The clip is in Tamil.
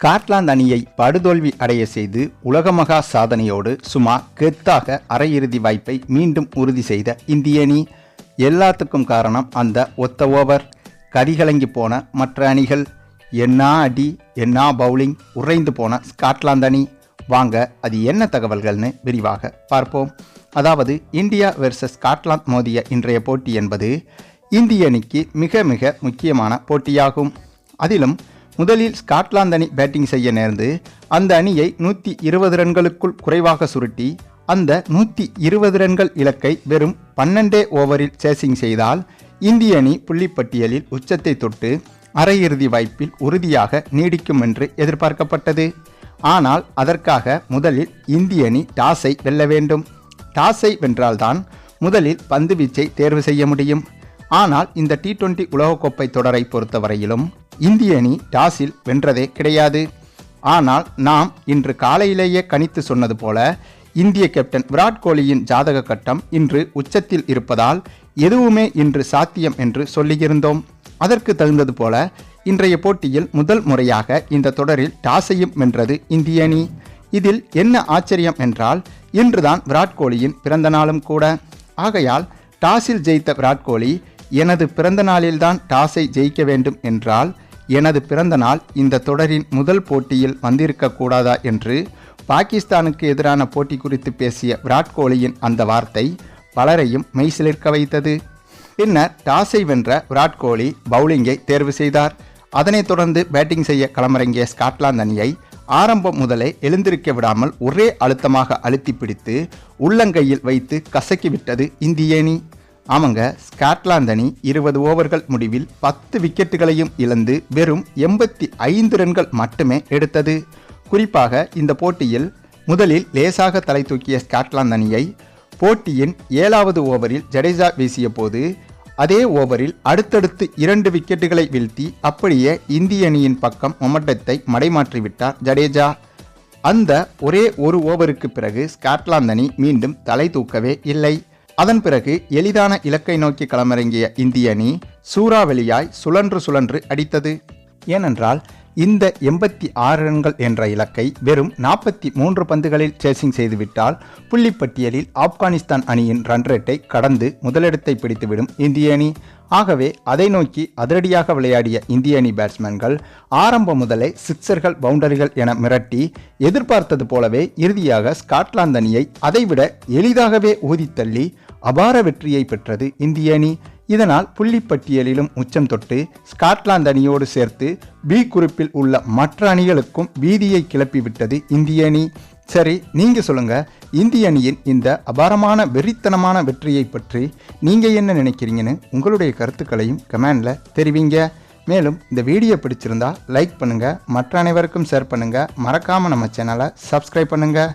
ஸ்காட்லாந்து அணியை படுதோல்வி அடைய செய்து உலகமகா சாதனையோடு சுமா கெத்தாக அரையிறுதி வாய்ப்பை மீண்டும் உறுதி செய்த இந்திய அணி எல்லாத்துக்கும் காரணம் அந்த ஒத்த ஓவர். கதிகலங்கி போன மற்ற அணிகள் என்ன அடி என்ன பவுலிங் உறைந்து போன ஸ்காட்லாந்து அணி. வாங்க அது என்ன தகவல்கள்னு விரிவாக பார்ப்போம். அதாவது இந்தியா வெர்சஸ் ஸ்காட்லாந்து மோதிய இன்றைய போட்டி என்பது இந்திய அணிக்கு மிக மிக முக்கியமான போட்டியாகும். அதிலும் முதலில் ஸ்காட்லாந்து அணி பேட்டிங் செய்ய நேர்ந்து அந்த அணியை நூற்றி இருபது ரன்களுக்குள் குறைவாக சுருட்டி அந்த நூற்றி இருபது ரன்கள் இலக்கை வெறும் பன்னெண்டே ஓவரில் சேசிங் செய்தால் இந்திய அணி புள்ளிப்பட்டியலில் உச்சத்தை தொட்டு அரையிறுதி வாய்ப்பில் உறுதியாக நீடிக்கும் என்று எதிர்பார்க்கப்பட்டது. ஆனால் அதற்காக முதலில் இந்திய அணி டாஸை வெல்ல வேண்டும். டாஸை வென்றால்தான் முதலில் பந்து வீச்சை தேர்வு செய்ய முடியும். ஆனால் இந்த டி டுவெண்டி உலகக்கோப்பை தொடரை பொறுத்தவரையிலும் இந்திய அணி டாஸில் வென்றதே கிடையாது. ஆனால் நாம் இன்று காலையிலேயே கணித்து சொன்னது போல இந்திய கேப்டன் விராட் கோலியின் ஜாதக கட்டம் இன்று உச்சத்தில் இருப்பதால் எதுவுமே இன்று சாத்தியம் என்று சொல்லியிருந்தோம். அதற்கு தகுந்தது போல இன்றைய போட்டியில் முதல் முறையாக இந்த தொடரில் டாஸையும் வென்றது இந்திய அணி. இதில் என்ன ஆச்சரியம் என்றால் இன்றுதான் விராட் கோலியின் பிறந்த நாளும் கூட. ஆகையால் டாஸில் ஜெயித்த விராட் கோலி எனது பிறந்த நாளில்தான் டாஸை ஜெயிக்க வேண்டும் என்றால் எனது பிறந்த நாள் இந்த தொடரின் முதல் போட்டியில் வந்திருக்கக்கூடாதா என்று பாகிஸ்தானுக்கு எதிரான போட்டி குறித்து பேசிய விராட் கோலியின் அந்த வார்த்தை பலரையும் மெய்சிலிர்க்க வைத்தது. பின்னர் டாஸை வென்ற விராட் கோலி பவுலிங்கை தேர்வு செய்தார். அதனைத் தொடர்ந்து பேட்டிங் செய்ய களமிறங்கிய ஸ்காட்லாந்து அணியை ஆரம்பம் முதலே எழுந்திருக்க விடாமல் ஒரே அழுத்தமாக அழுத்தி பிடித்து உள்ளங்கையில் வைத்து கசக்கிவிட்டது இந்திய அணி. ஆமாங்க ஸ்காட்லாந்து அணி இருபது ஓவர்கள் முடிவில் பத்து விக்கெட்டுகளையும் இழந்து வெறும் எண்பத்தி ஐந்து ரன்கள் மட்டுமே எடுத்தது. குறிப்பாக இந்த போட்டியில் முதலில் லேசாக தலை தூக்கிய ஸ்காட்லாந்து அணியை போட்டியின் ஏழாவது ஓவரில் ஜடேஜா வீசிய போது அதே ஓவரில் அடுத்தடுத்து இரண்டு விக்கெட்டுகளை வீழ்த்தி அப்படியே இந்திய அணியின் பக்கம் மொமட்டத்தை மடைமாற்றிவிட்டார் ஜடேஜா. அந்த ஒரே ஒரு ஓவருக்கு பிறகு ஸ்காட்லாந்து அணி மீண்டும் தலை தூக்கவே இல்லை. அதன் பிறகு எளிதான இலக்கை நோக்கி களமிறங்கிய இந்திய அணி சூறாவளியாய் சுழன்று சுழன்று அடித்தது. ஏனென்றால் இந்த எண்பத்தி ஆறு ரன்கள் என்ற இலக்கை வெறும் நாற்பத்தி மூன்று பந்துகளில் சேசிங் செய்துவிட்டால் புள்ளிப்பட்டியலில் ஆப்கானிஸ்தான் அணியின் ரன் ரேட்டை கடந்து முதலிடத்தை பிடித்துவிடும் இந்திய அணி. ஆகவே அதை நோக்கி அதிரடியாக விளையாடிய இந்திய அணி பேட்ஸ்மேன்கள் ஆரம்பம் முதலே சிக்சர்கள் பவுண்டரிகள் என மிரட்டி எதிர்பார்த்தது போலவே இறுதியாக ஸ்காட்லாந்து அணியை அதைவிட எளிதாகவே ஊதித்தள்ளி அபார வெற்றியை பெற்றது இந்திய அணி. இதனால் புள்ளிப்பட்டியலிலும் உச்சம் தொட்டு ஸ்காட்லாந்து அணியோடு சேர்த்து பி குறிப்பில் உள்ள மற்ற அணிகளுக்கும் பீதியை கிளப்பிவிட்டது இந்திய அணி. சரி நீங்கள் சொல்லுங்கள் இந்திய அணியின் இந்த அபாரமான வெறித்தனமான வெற்றியை பற்றி நீங்கள் என்ன நினைக்கிறீங்கன்னு உங்களுடைய கருத்துக்களையும் கமெண்டில் தெரிவிங்க. மேலும் இந்த வீடியோ பிடிச்சிருந்தா லைக் பண்ணுங்கள் மற்ற அனைவருக்கும் ஷேர் பண்ணுங்கள் மறக்காமல் நம்ம சேனலை சப்ஸ்கிரைப் பண்ணுங்கள்